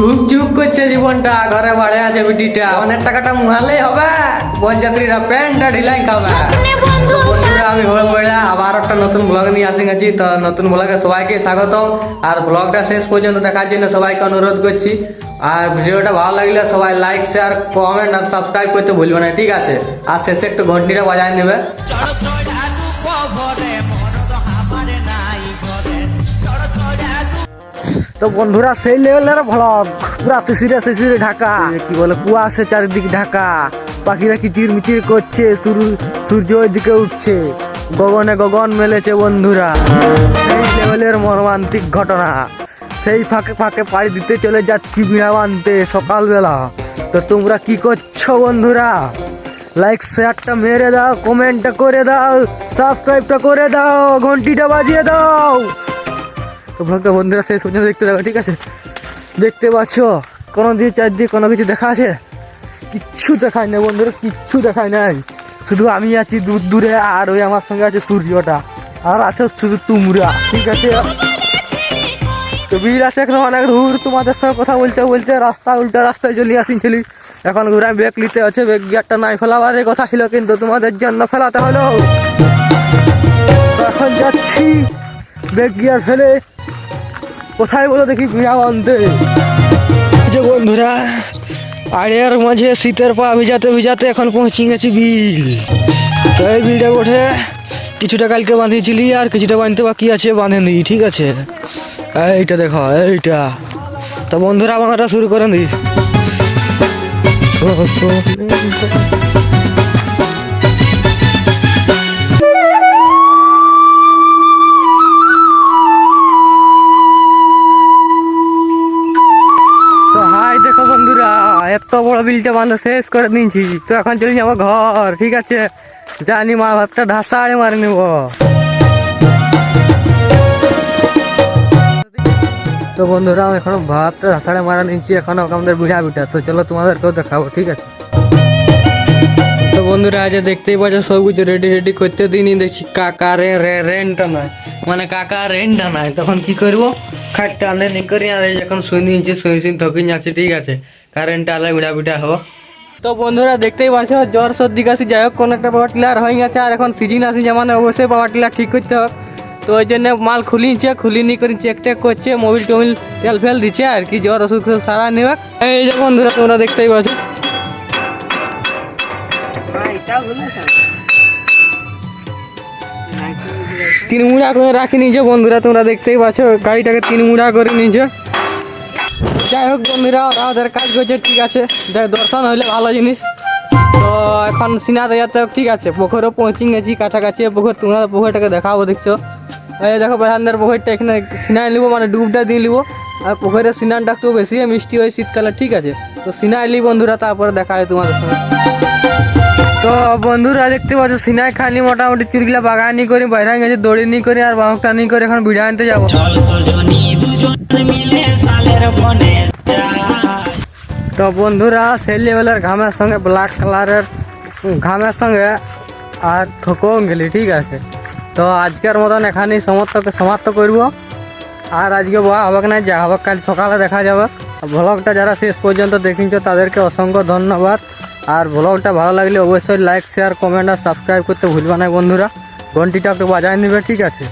ঝুক ঝুক করছে জীবনটা ঘরে বাড়ে আছে বিটিটা। অনেক টাকাটা মুহালেই হবে। বরযাত্রীরা প্যান্টটা ঢিলাই খাবে। বন্ধুরা আমি ঘরে বইলা আবার একটা নতুন ব্লগ নিয়ে আসি গেছি। তো নতুন ব্লগে সবাইকে স্বাগতম। আর ব্লগটা শেষ পর্যন্ত দেখার জন্য সবাইকে অনুরোধ করছি। আর ভিডিওটা ভালো লাগলে সবাই লাইক শেয়ার কমেন্ট আর সাবস্ক্রাইব করতে ভুলবে না ঠিক আছে? আর শেষে একটু ঘন্টিটা বাজায় নেবে। তো বন্ধুরা সেই লেভেলের ভ্লগ। পুরা শিশিরে শিশিরে ঢাকা। কি বলে কুয়াশে চারিদিক ঢাকা। পাখিরা কিচির মিচির করছে, সূর্য ওইদিকে উঠছে। গগনে গগন মেলেছে বন্ধুরা। সেই লেভেলের মর্মান্তিক ঘটনা। সেই ফাঁকে ফাঁকে পাড়ি দিতে চলে যাচ্ছি বিড়া বানতে সকালবেলা। তো তোমরা কি করছ বন্ধুরা? লাইক শেয়ারটা মেরে দাও কমেন্টটা করে দাও সাবস্ক্রাইবটা করে দাও, ঘন্টিটা বাজিয়ে দাও। তো ভ্লগটা বন্ধুরা, সেই পর্যন্ত দেখতে যাবে, ঠিক আছে? দেখতে পাচ্ছ? কোনো দিয়ে চারদিকে কোনো কিছু দেখা আছে? কিচ্ছু দেখায় না বন্ধুরা, কিচ্ছু দেখায় নাই। শুধু আমি আছি দূর দূরে, আর ওই আমার সঙ্গে আছে সূর্যটা। আর আছে শুধু তুমরা, ঠিক আছে? তো বীর আছে এখন অনেক দূর, তোমাদের সঙ্গে কথা বলতে বলতে রাস্তা উল্টা রাস্তায় চলে আসিছিলি এখন ঘুরে ব্যাগ নিতে আছে ব্যাগ গিয়ারটা নাই ফেলাবারের কথা ছিল, কিন্তু তোমাদের জন্য ফেলাতে হলো। এখন যাচ্ছি, ব্যাগ গিয়ার ফেলে কোথায় বলো দেখি বিড়া বানতে যে বন্ধুরা আড়ের মাঝে শীতের পা ভিজাতে ভিজাতে এখন পৌঁছে গেছি বিল। তো এই বিলটা ওঠে কিছুটা কালকে বাঁধিয়েছিলি আর কিছুটা বাঁধতে বাকি আছে বাঁধেন ঠিক আছে? এইটা দেখো, এইটা। তো বন্ধুরা বাঁধাটা শুরু করেন দি বন্ধুরা, এত বড় বিলটা বান্ধব শেষ করে দিয়েছি তো এখন চলে যাব ঘর, ঠিক আছে? জানি মা ভাতটা ধাসাড়ে মারে নেব। তো বন্ধুরা, আমি এখন ভাতটা ধাসাড়ে মারা নিচ্ছি এখন আমাদের বুড়া বিটা তো চলো তোমাদেরকেও দেখাবো, ঠিক আছে? তো বন্ধুরা আজ দেখতেই পাচ্ছ সব কিছু রেডি রেডি করতে দিনই দেখছি, কাকা রে রে রেন্টটা নাই। মানে কাকা রেন্টটা নাই। তখন কি করব? খাটটা আনলে নি করি, আর যখন শুই নিয়েছি শুই শুই থকি যাচ্ছে, ঠিক আছে? কারেন্টটা আলে বিড়া বিটা হব। তো বন্ধুরা দেখতেই পাচ্ছ, জ্বর সর্দি কাশি, যাই হোক, কোনো একটা পাওয়ার টিলার হয়ে গেছে, আর এখন সিজন আসি মানে অবশ্যই পাওয়ার টিলার ঠিক করতে হবে। তো ওই জন্য মাল খুলি খুলিছে খুলিনি করে চেক টেক করছে মোবিল টোবিল তেল ফেল দিচ্ছে, আর কি জ্বর ওষুধ সারা নেবে। এই যে বন্ধুরা, তোমরা দেখতেই পাচ্ছ। তিন মুড়া করে রাখি নিয়েছে বন্ধুরা, তোমরা দেখতেই পাচ্ছ, গাড়িটাকে তিন মুড়া করে নিয়েছে। যাই হোক বন্ধুরা ওরা ওদের কাজ করছে ঠিক আছে। দর্শন হইলে ভালো জিনিস। তো এখন সিনা যাতে ঠিক আছে। পুকুরও পৌঁছে গেছি কাছাকাছি পুকুর, তোমরা পুকুরটাকে দেখাবো দেখছ। এই দেখো, প্রধানদের পুকুরটা এখানে, সিনাই নিবো মানে ডুবটা দিয়ে নিবো। আর পুকুরের সিনানটা একটু বেশি মিষ্টি হয় শীতকালে, ঠিক আছে। তো সিনাই নি বন্ধুরা, তারপরে দেখা হয় তোমাদের সঙ্গে। তো বন্ধুরা, দেখতে পাচ্ছ, সিনাই খানি মোটামুটি চুরগুলা বাগানি করে বাইরে গেছে দড়ি নি করে আর বাঁকটা নি করে, এখন ভিড়া আনতে যাব। তো বন্ধুরা, সেই লেভেলের ঘামের সঙ্গে ব্ল্যাক কালারের ঘামের সঙ্গে আর ঠকও গেলি ঠিক আছে? তো আজকের মতন এখানেই সমাপ্তকে সমাপ্ত করব। আর আজকে বয়া হবে না যা হবে কাল সকালে দেখা যাবে। ব্লগটা যারা শেষ পর্যন্ত দেখিছ তাদেরকে অসংখ্য ধন্যবাদ। আর ব্লগটা ভালো লাগলে অবশ্যই লাইক শেয়ার কমেন্ট আর সাবস্ক্রাইব করতে ভুলবা না বন্ধুরা। ঘন্টিটা একটু বাজায় নেবে, ঠিক আছে?